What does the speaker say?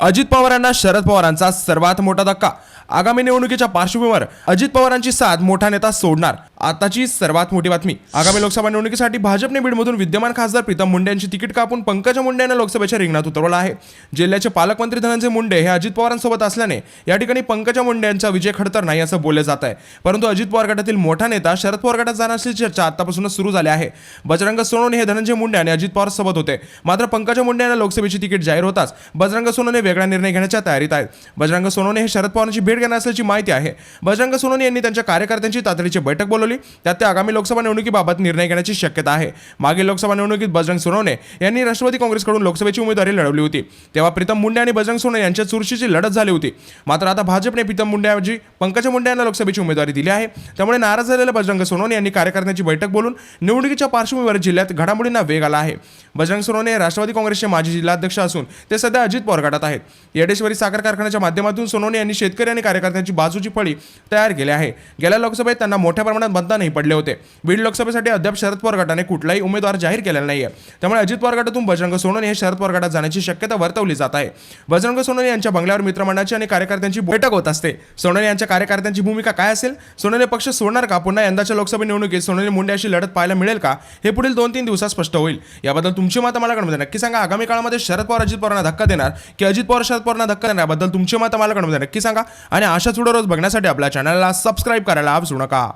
अजित पवारांना शरद पवारांचा सर्वात मोठा धक्का. आगामी निवडणुकीच्या पार्श्वभूमीवर अजित पवारांची साथ मोठा नेता सोडणार. आताची सर्वात मोठी बातमी. आगामी लोकसभा निवडणुकीसाठी भाजपने बीडमधून विद्यमान खासदार प्रीतम मुंडे यांची तिकीट कापून पंकजा मुंडे यांना लोकसभेच्या रिंगणात उतरवलं आहे. जिल्ह्याचे पालकमंत्री धनंजय मुंडे हे अजित पवारांसोबत असल्याने या ठिकाणी पंकजा मुंडे यांचा विजय खडतर नाही असं बोललं जात आहे. परंतु अजित पवार गटातील मोठा नेता शरद पवार गटात जाणार असल्याची चर्चा आतापासूनच सुरू झाली आहे. बजरंग सोनवणे हे धनंजय मुंडे आणि अजित पवार सोबत होते. मात्र पंकजा मुंडे यांना लोकसभेची तिकीट जाहीर होताच बजरंग सोनवणे वेगळा निर्णय घेण्याच्या तयारीत आहेत. बजरंग सोनवणे हे शरद पवारांची भेट घेणार असल्याची माहिती आहे. बजरंग सोनवणे यांनी त्यांच्या कार्यकर्त्यांची तातडीची बैठक बोलवली त्यात ते आगामी लोकसभा निवडणुकीबाबत निर्णय घेण्याची शक्यता आहे. मागील लोकसभा निवडणुकीत बजरंग सोनवणे यांनी राष्ट्रवादी काँग्रेसकडून लोकसभेची उमेदवारी लढवली होती. तेव्हा प्रीतम मुंडे आणि बजरंग सोनवणे यांच्या चुरशीची लढत झाली होती. मात्र आता भाजपने प्रीतम मुंडेऐवजी पंकजा मुंडे यांना लोकसभेची उमेदवारी दिली आहे. त्यामुळे नाराज झालेले बजरंग सोनवणे यांनी कार्यकर्त्यांची बैठक बोलून निवडणुकीच्या पार्श्वभूमीवर जिल्ह्यात घडामोडींना वेग आला आहे. बजरंग सोनवणे राष्ट्रवादी काँग्रेसचे माजी जिल्हाध्यक्ष असून ते सध्या अजित पवार गटात आहेत. येडेश्वरी साखर कारखान्याच्या माध्यमातून सोनवणे यांनी शेतकरी आणि कार्यकर्त्यांची बाजूची फळी तयार केली आहे. गेल्या लोकसभेत त्यांना मोठ्या प्रमाणात मतदानही पडले होते. बीड लोकसभेसाठी अद्याप शरद पवार गटाने कुठलाही उमेदवार जाहीर केलेला नाहीये. त्यामुळे अजित पवार गटातून बजरंग सोनवणे हे शरद पवार गटात जाण्याची शक्यता वर्तवली जात आहे. बजरंग सोनवणे यांच्या बंगल्यावर मित्रमंडळाची आणि कार्यकर्त्यांची बैठक होत असते. सोनवणे यांच्या कार्यकर्त्यांची भूमिका काय असेल? सोनवणे पक्ष सोडणार का? पुन्हा यंदाच्या लोकसभा निवडणुकीत सोनवणे मुंडे अशी लढत पाहायला मिळेल का? हे पुढील दोन तीन दिवसात स्पष्ट होईल. याबद्दल तुमची मतं मला कळमध्ये नक्की सांगा आगामी काळामध्ये शरद पवार अजित पवारांना धक्का देणार की अजित पवार शरद पवारांना धक्का देणार? याबद्दल तुमची मतं मला कळमध्ये नक्की सांगा. आणि अशाच व्हिडिओ रोज बघण्यासाठी आपल्या चॅनलला सबस्क्राईब करायला विसरू नका.